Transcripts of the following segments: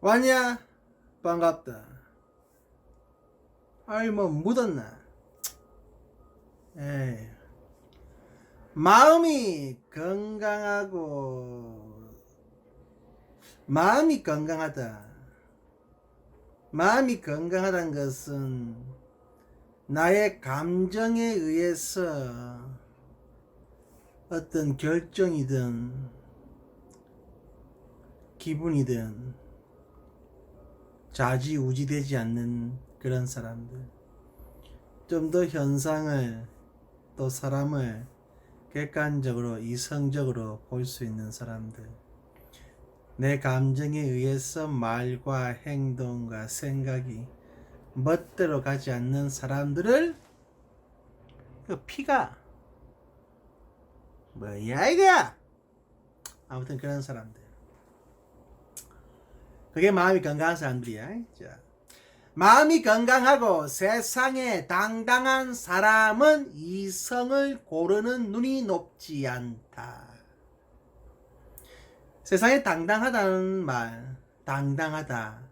왔냐? 반갑다. 아이, 뭐, 묻었나? 에이. 마음이 건강하고, 마음이 건강하다. 마음이 건강하다는 것은 나의 감정에 의해서 어떤 결정이든 기분이든 좌지우지되지 않는 그런 사람들. 좀 더 현상을 또 사람을 객관적으로 이성적으로 볼 수 있는 사람들. 내 감정에 의해서 말과 행동과 생각이 멋대로 가지 않는 사람들을 그 피가 뭐야 이거 아무튼 그런 사람들 그게 마음이 건강한 사람들이야 자, 마음이 건강하고 세상에 당당한 사람은 이성을 고르는 눈이 높지 않다. 세상에 당당하다는 말 당당하다.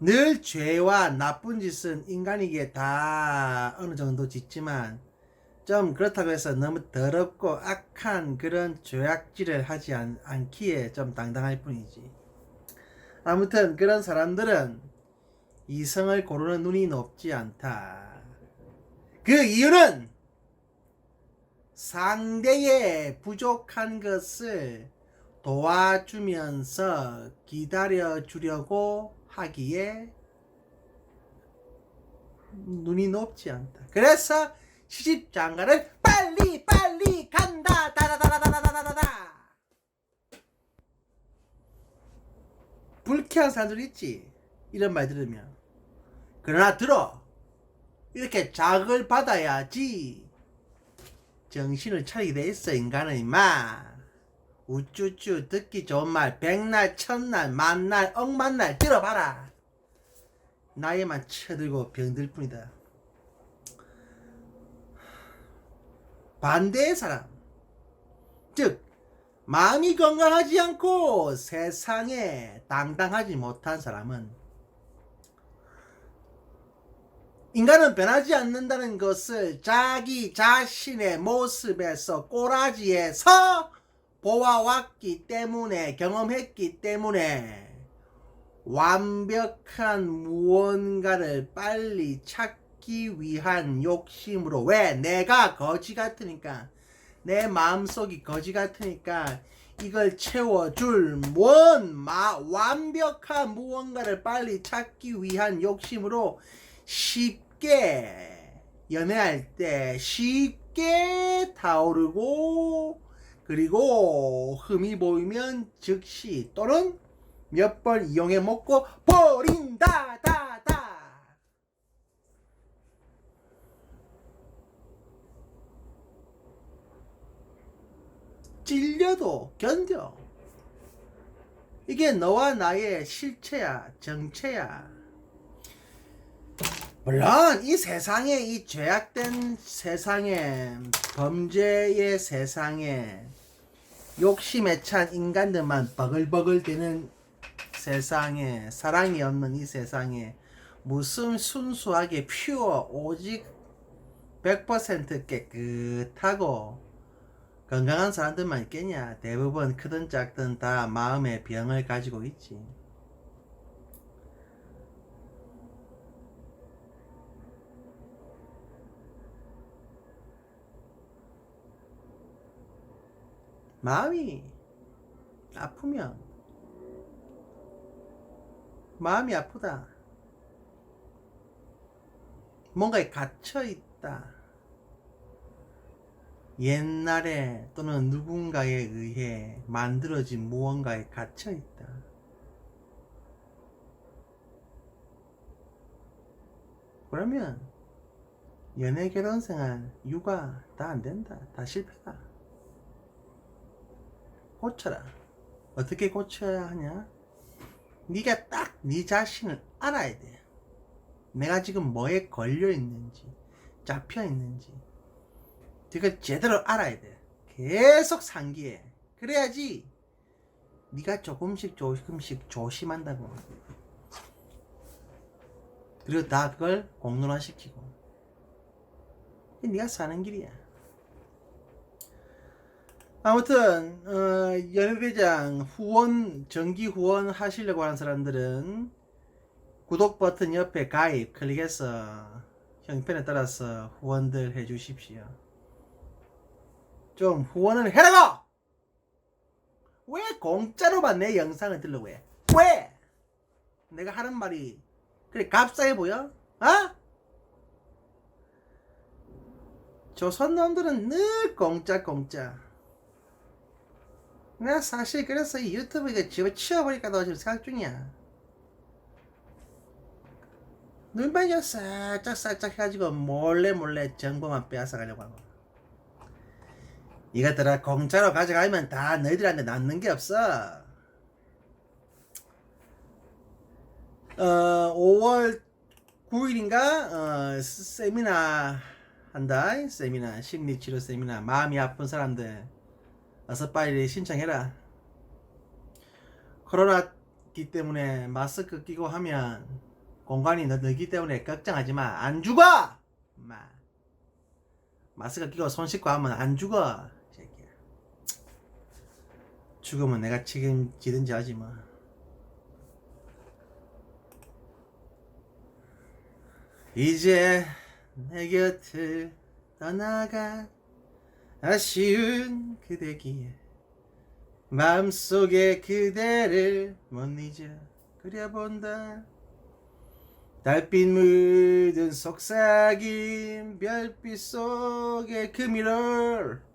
늘 죄와 나쁜 짓은 인간에게 다 어느 정도 짓지만 좀 그렇다고 해서 너무 더럽고 악한 그런 죄악질을 하지 않, 않기에 좀 당당할 뿐이지. 아무튼 그런 사람들은 이성을 고르는 눈이 높지 않다. 그 이유는 상대의 부족한 것을 도와주면서 기다려 주려고 하기에 눈이 높지 않다. 그래서 시집 장가를 빨리 빨리 간다. 다다다다다다다다다. 불쾌한 사람들 있지. 이런 말 들으면. 그러나 들어. 이렇게 작을 받아야지. 정신을 차리게 돼 있어 인간은 임마. 우쭈쭈 듣기 좋은 말 백날 천날 만날 억만날 들어봐라. 나에만 쳐들고 병들 뿐이다. 반대의 사람. 즉, 마음이 건강하지 않고 세상에 당당하지 못한 사람은 인간은 변하지 않는다는 것을 자기 자신의 모습에서 꼬라지에서 보아왔기 때문에 경험했기 때문에 완벽한 무언가를 빨리 찾 기 위한 욕심으로. 왜? 내가 거지 같으니까. 내 마음속이 거지 같으니까 이걸 채워줄 뭔 마, 완벽한 무언가를 빨리 찾기 위한 욕심으로 쉽게 연애할 때 쉽게 타오르고 그리고 흠이 보이면 즉시 또는 몇 번 이용해 먹고 버린다 다 다. 찔려도 견뎌. 이게 너와 나의 실체야, 정체야. 물론 이 세상에 이 죄악된 세상에 범죄의 세상에 욕심에 찬 인간들만 버글버글 되는 세상에 사랑이 없는 이 세상에 무슨 순수하게 퓨어 오직 100% 깨끗하고 건강한 사람들만 있겠냐 대부분 크든 작든 다 마음의 병을 가지고 있지 마음이 아프면 마음이 아프다. 뭔가에 갇혀 있다. 옛날에 또는 누군가에 의해 만들어진 무언가에 갇혀 있다. 그러면 연애 결혼 생활 육아 다 안 된다. 다 실패다. 고쳐라. 어떻게 고쳐야 하냐? 네가 딱 네 자신을 알아야 돼. 내가 지금 뭐에 걸려 있는지, 잡혀 있는지, 그걸 제대로 알아야 돼. 계속 상기해. 그래야지 네가 조금씩 조금씩 조심한다고. 그리고 다 그걸 공론화시키고. 네가 사는 길이야. 아무튼 어, 연회장 후원 정기 후원 하시려고 하는 사람들은 구독 버튼 옆에 가입 클릭해서 형편에 따라서 후원들 해주십시오. 좀 후원을 해라고! 왜 공짜로만 내 영상을 들러 왜? 왜? 내가 하는 말이 그래 값싸게 보여? 어? 조선 놈들은 늘 공짜 공짜. 내가 사실 그래서 이 유튜브 이거 집어치워버릴까도 지금 생각 중이야. 눈반이 살짝 살짝 해가지고 몰래 몰래 정보만 빼앗아가려고 하고. 이것들아 공짜로 가져가면 다 너희들한테 남는 게 없어. 어, 5월 9일인가 어, 세미나 한다. 세미나 심리치료 세미나 마음이 아픈 사람들 어서 빨리 신청해라. 코로나 기 때문에 마스크 끼고 하면 공간이 넓기 때문에 걱정하지 마. 안 죽어. 마. 마스크 끼고 손 씻고 하면 안 죽어. 죽으면 내가 책임지든지 하지 뭐. 이제 내 곁을 떠나가 아쉬운 그대기에 마음속에 그대를 못 잊어 그려본다 달빛 묻은 속삭임 별빛 속의 그미를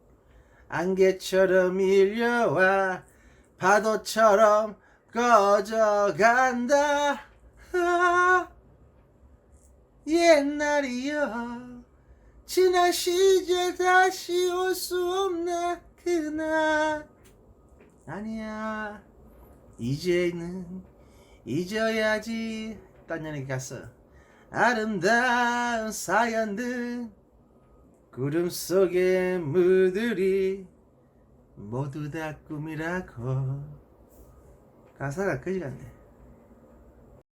안개처럼 밀려와 파도처럼 꺼져간다. 아, 옛날이여 지난 시절 다시 올 수 없나 그날 아니야 이제는 잊어야지. 딴 년에 갔어 아름다운 사연들 구름 속에 물들이 모두 다 꿈이라고. 가사가 거지 같네